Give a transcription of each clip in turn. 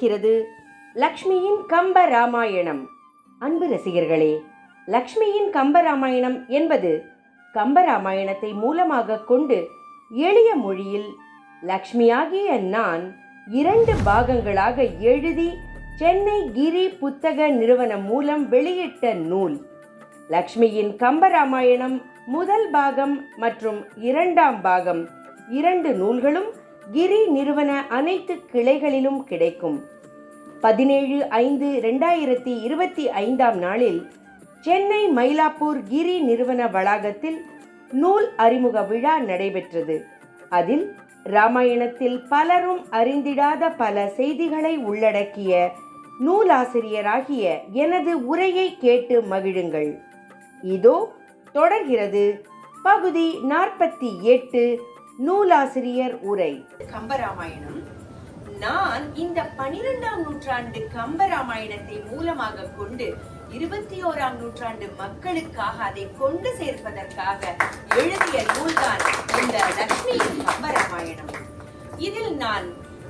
தொடர்கிறது லக்ஷ்மியின் கம்ப ராமாயணம் அன்பு ரசிகர்களே லக்ஷ்மியின் கம்ப ராமாயணம் என்பது கம்ப ராமாயணத்தை மூலமாக கொண்டு எளிய மொழியில் லக்ஷ்மியாகிய நான் இரண்டு பாகங்களாக எழுதி சென்னை கிரி புத்தக நிறுவனம் மூலம் வெளியிட்ட நூல். லக்ஷ்மியின் கம்பராமாயணம் முதல் பாகம் மற்றும் இரண்டாம் பாகம் இரண்டு நூல்களும் கிரி நிறுவன அனைத்து கிளைகளிலும் கிடைக்கும். பதினேழு ஐந்து ரெண்டாயிரத்தி இருபத்தி ஐந்தாம் நாளில் சென்னை மயிலாப்பூர் கிரி நிறுவன வளாகத்தில் நூல் அறிமுக விழா நடைபெற்றது. அதில் ராமாயணத்தில் பலரும் அறிந்திடாத பல செய்திகளை உள்ளடக்கிய நூலாசிரியராகிய எனது உரையை கேட்டு மகிழுங்கள். இதோ தொடர்கிறது. பகுதி நாற்பத்தி எட்டு நூலாசிரியர் உரை. கம்பராமாயணம். நான் இந்த பனிரெண்டாம் நூற்றாண்டு கம்பராமாயணத்தை மூலமாக கொண்டு இருபத்தி ஓராம் நூற்றாண்டு மக்களுக்காக அதை கொண்டு சேர்ப்பதற்காக எழுதிய நூல்தான் இந்த லட்சுமியின் கம்பராமாயணம். இதில் நான்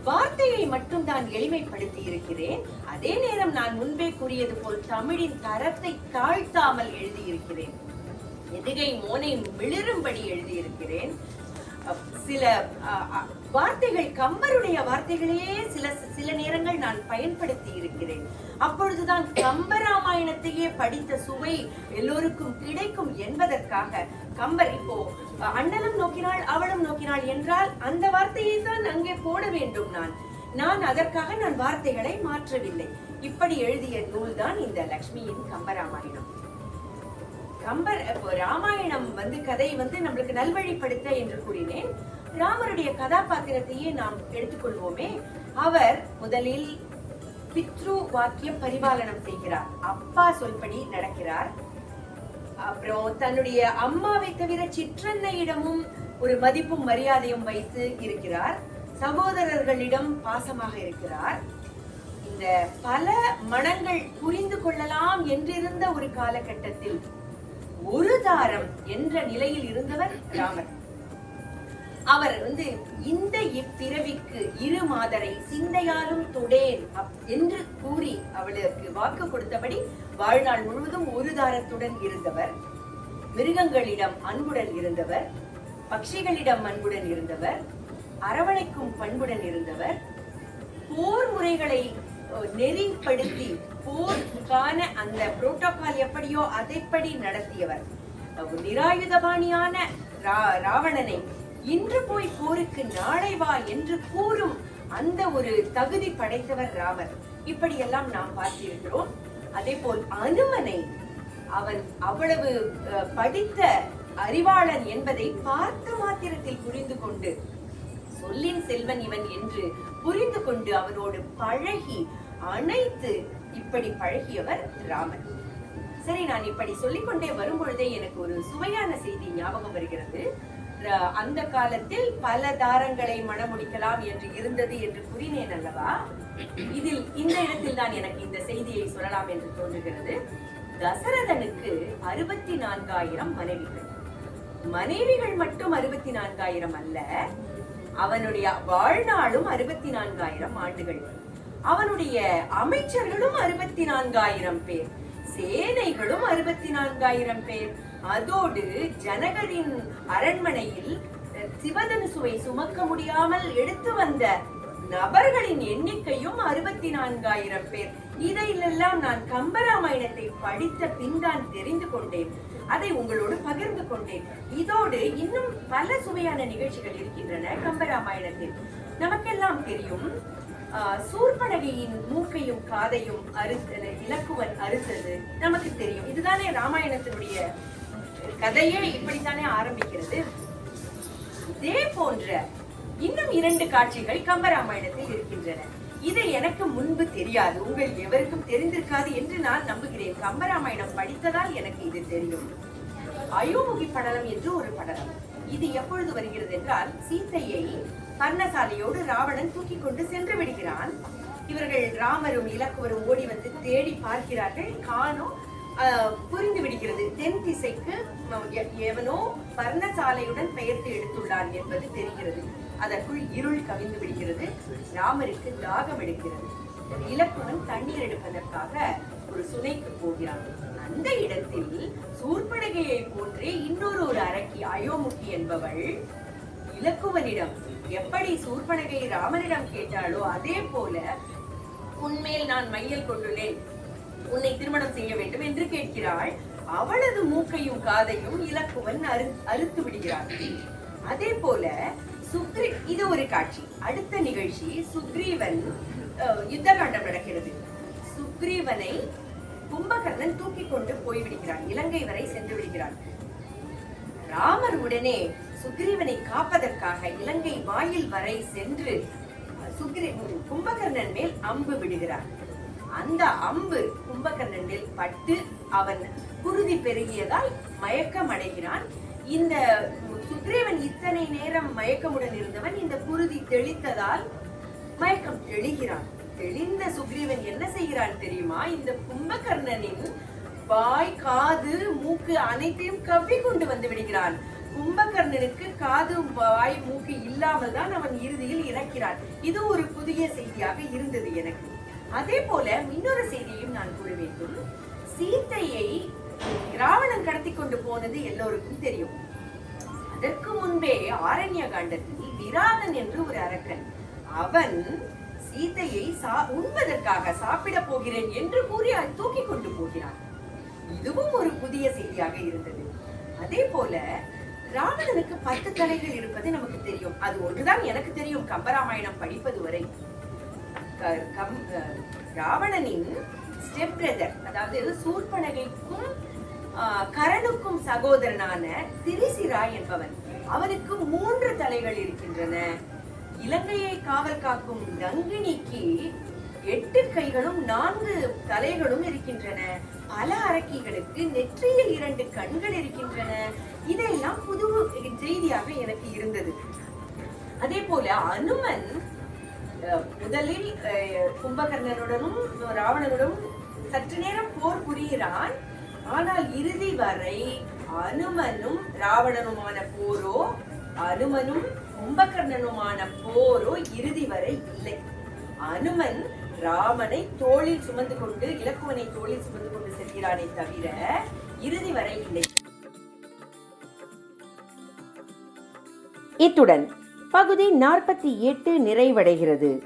வார்த்தையை மட்டும் தான் எளிமைப்படுத்தி இருக்கிறேன் அதே நேரம் நான் முன்பே கூறியது போல் தமிழின் தரத்தை தாழ்த்தாமல் எழுதியிருக்கிறேன். எதுகை மோனை மிளிரும்படி எழுதியிருக்கிறேன். சில வார்த்தைகள் கம்பருடைய வார்த்தைகளையே சில சில நேரங்கள் நான் பயன்படுத்தி இருக்கிறேன். அப்பொழுதுதான் கம்பராமாயணத்தையே படித்த சுவை எல்லோருக்கும் கிடைக்கும் என்பதற்காக கம்பர் இப்போ அண்ணனும் நோக்கினாள் அவளும் நோக்கினாள் என்றால் அந்த வார்த்தையை தான் அங்கே போட வேண்டும் நான். நான் அதற்காக நான் வார்த்தைகளை மாற்றவில்லை. இப்படி எழுதிய நூல்தான் இந்த லக்ஷ்மியின் கம்பராமாயணம் கம்பர் இப்போ ராமாயணம் வந்து கதை வந்து நம்மளுக்கு நல்வழிப்படுத்த என்று கூறினேன். ராமருடைய கதாபாத்திரத்தையே நாம் எடுத்துக்கொள்வோமே. அவர் முதலில் பித்ரு வாக்கியம் பரிபாலனம் செய்கிறார். அப்பா சொல்படி நடக்கிறார். அப்புறம் தன்னுடைய அம்மாவை தவிர சிற்றன்னையிடமும் ஒரு மதிப்பும் மரியாதையும் வைத்து இருக்கிறார். சகோதரர்களிடம் பாசமாக இருக்கிறார். இந்த பல மனங்கள் புரிந்து கொள்ளலாம் என்றிருந்த ஒரு காலகட்டத்தில் ஒரு தாரம் என்ற நிலையில் இருந்தவர் ராமர். அவர் வந்து இந்த இப்பிறவிக்கு இரு மாதரை சிந்தையாலும் தொடேன் என்று கூறி அவளுக்கு வாக்கு கொடுத்தபடி வாழ்நாள் முழுவதும் ஒரு தாரத்துடன் இருந்தவர். மிருகங்களிடம் அன்புடன் இருந்தவர். பட்சிகளிடம் அன்புடன் இருந்தவர். அரவணைக்கும் பண்புடன் இருந்தவர். போர் முறைகளை நெறிப்படுத்தி போருக்கான அந்த புரோட்டோகால் எப்படியோ அதைப்படி நடத்தியவர். நிராயுதபாணியான ரா- ராவணனை இன்று போய் போருக்கு நாளை வா என்று கூறும் அந்த ஒரு தகுதி படைத்தவர் ராமர். இப்படியெல்லாம் நாம் பார்த்திருக்கிறோம். அதே போல் அனுமனை அவன் அவ்வளவு படித்த அறிவாளன் என்பதை பார்த்த மாத்திரத்தில் புரிந்து கொண்டு சொல்லின் செல்வன் இவன் என்று புரிந்து கொண்டு அவனோடு பழகி அனைத்து இப்படி பழகியவர் ராமன் சரி நான் இப்படி சொல்லிக்கொண்டே வரும் பொழுதே எனக்கு ஒரு சுவையான செய்தி ஞாபகம் வருகிறது. அந்த காலத்தில் பல தாரங்களை மணமுடிக்கலாம் என்று இருந்தது என்று கூறினேன் அல்லவா? இதில் இந்த இடத்தில் தான் எனக்கு இந்த செய்தியை சொல்லலாம் என்று தோன்றுகிறது. தசரதனுக்கு அறுபத்தி நான்காயிரம் மனைவிகள். மனைவிகள் மட்டும் அறுபத்தி நான்காயிரம் அல்ல அவனுடைய வாழ்நாளும் அறுபத்தி நான்காயிரம் ஆண்டுகள். அவனுடைய அமைச்சர்களும் அறுபத்தி நான்காயிரம் பேர். சேனைகளும் அறுபத்தி நான்காயிரம் பேர். அதோடு ஜனகரின் அரண்மனையில் சிவதனுசுவை சுமக்க முடியாமல் எடுத்து வந்த நபர்களின் எண்ணிக்கையும் அறுபத்தி நான்காயிரம் பேர். இதையெல்லாம் நான் கம்பராமாயணத்தை படித்த பின் தான் தெரிந்து கொண்டேன். அதை உங்களோடு பகிர்ந்து கொண்டேன். இதோடு இன்னும் பல சுவையான நிகழ்ச்சிகள் இருக்கின்றன கம்பராமாயணத்தில். நமக்கெல்லாம் தெரியும் ஆஹ், சூர்பனகையின் மூக்கையும் காதையும் அறுத்தது இலக்குவன் அறுத்தது. நமக்கு தெரியும். இதுதானே ராமாயணத்தினுடைய கதையே இப்படித்தானே ஆரம்பிக்கிறது. இதே போன்ற இன்னும் இரண்டு காட்சிகள் கம்பராமாயணத்தில் இருக்கின்றன. இது எனக்கு முன்பு தெரியாது. உங்கள் எவருக்கும் தெரிந்திருக்காது என்று நான் நம்புகிறேன். கம்பராமாயணம் படித்ததால் எனக்கு இது தெரியும். அயோமுகி படலம் என்று ஒரு படலம். இது எப்பொழுது வருகிறது என்றால் சீத்தையை பர்ணசாலையோடு ராவணன் தூக்கி கொண்டு சென்று விடுகிறான். இவர்கள் ராமரும் இலக்குவரும் ஓடி வந்து தேடி பார்க்கிறார்கள். காணோம் புரிந்து விடுகிறது. தென் திசைக்கு எவனோ பர்ணசாலையுடன் பெயர்த்து எடுத்துள்ளான் என்பது தெரிகிறது. அதற்குள் இருள் கவிந்து விடுகிறது. ராமருக்கு தாகம் எடுக்கிறது. இலக்குடன் தண்ணீர் எடுப்பதற்காக ஒரு சுனைக்கு போகிறான். அந்த இடத்தில் சூர்படகையை போன்றே இன்னொரு ஒரு அரக்கி அயோமுகி என்பவள் இலக்குவனிடம் எப்படி சூர்பனகை ராமனிடம் கேட்டாளோ அதே போல உன்மேல் நான் மையல் கொண்டுள்ளேன். உன்னை திருமணம் செய்ய வேண்டும் என்று கேட்கிறாள். அவளது மூக்கையும் காதையும் இலக்குவன் அறு அறுத்து விடுகிறார்கள் அதே போல சுக்ரி இது ஒரு காட்சி. அடுத்த நிகழ்ச்சி சுக்ரீவன் யுத்த காண்டம் நடக்கிறது. சுக்ரீவனை கும்பகர்ணன் தூக்கி கொண்டு போய்விடுகிறான். இலங்கை வரை சென்று விடுகிறான். ராமர் உடனே சுக்ரீவனை காப்பதற்காக இலங்கை வாயில் வரை சென்று சுக்ரி கும்பகர்ணன் மேல் அம்பு விடுகிறார். அந்த அம்பு கும்பகர்ணனில் பட்டு அவன் குருதி பெருகியதால் மயக்கம் அடைகிறான் இந்த சுக்ரீவன் இத்தனை நேரம் மயக்கமுடன் இருந்தவன் இந்த குருதி தெளித்ததால் மயக்கம் தெளிகிறான். தெளிந்த சுக்ரீவன் என்ன செய்கிறான் தெரியுமா? இந்த கும்பகர்ணனின் வாய் காது மூக்கு அனைத்தையும் கவ்வி கொண்டு வந்து விடுகிறான். கும்பகர்ணனுக்கு காது வாய் மூக்கு இல்லாமல் தான் அவன் இறுதியில் இறக்கிறான். இது ஒரு புதிய செய்தியாக இருந்தது எனக்கு. அதே போல இன்னொரு செய்தியையும் நான் கூற வேண்டும். சீத்தையை ராவணன் கடத்தி கொண்டு போனது எல்லோருக்கும் தெரியும். அதற்கு முன்பே ஆரண்ய காண்டத்தில் விராதன் என்று ஒரு அரக்கன் அவன் சீதையை சா உண்பதற்காக சாப்பிட போகிறேன் என்று கூறி தூக்கி கொண்டு போகிறான். இதுவும் ஒரு புதிய செய்தியாக இருந்தது. அதே போல ராவணனுக்கு பத்து தலைகள் இருப்பது நமக்கு தெரியும். அது ஒன்றுதான் எனக்கு தெரியும். கம்பராமாயணம் படிப்பது வரை. கம்- ராவணனின் ஸ்டெப் பிரதர் அதாவது சூர்பனகைக்கும் கரனுக்கும் சகோதரனான திரிசிரா என்பவன். அவனுக்கு மூன்று தலைகள் இருக்கின்றன. இலங்கையை காவல் காக்கும் நங்கினிக்கு எட்டு கைகளும் நான்கு தலைகளும் இருக்கின்றன. பல அரக்கிகளுக்கு நெற்றியில் இரண்டு கண்கள் இருக்கின்றன. இதெல்லாம் புது செய்தியாக எனக்கு இருந்தது. அதே போல அனுமன் முதலில் கும்பகர்ணனுடனும் ராவணனுடனும் சற்று நேரம் போர் புரிகிறான். ஆனால் இறுதி வரை அனுமனும் ராவணனுமான போரோ அனுமனும் கும்பகர்ணனுமான போரோ இறுதி வரை இல்லை. அனுமன் ராமனை தோளில் சுமந்து கொண்டு இலக்குவனை தோளில் சுமந்து கொண்டு செல்கிறானே தவிர இறுதி வரை இல்லை. இத்துடன் பகுதி நாற்பத்தி எட்டு நிறைவடைகிறது.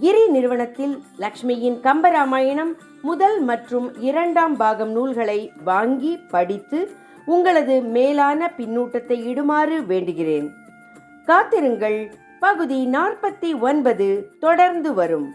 கிரி நிறுவனத்தில் லக்ஷ்மியின் கம்பராமாயணம் முதல் மற்றும் இரண்டாம் பாகம் நூல்களை வாங்கி படித்து உங்களது மேலான பின்னூட்டத்தை இடுமாறு வேண்டுகிறேன். காத்திருங்கள் பகுதி நாற்பத்தி ஒன்பது தொடர்ந்து வரும்.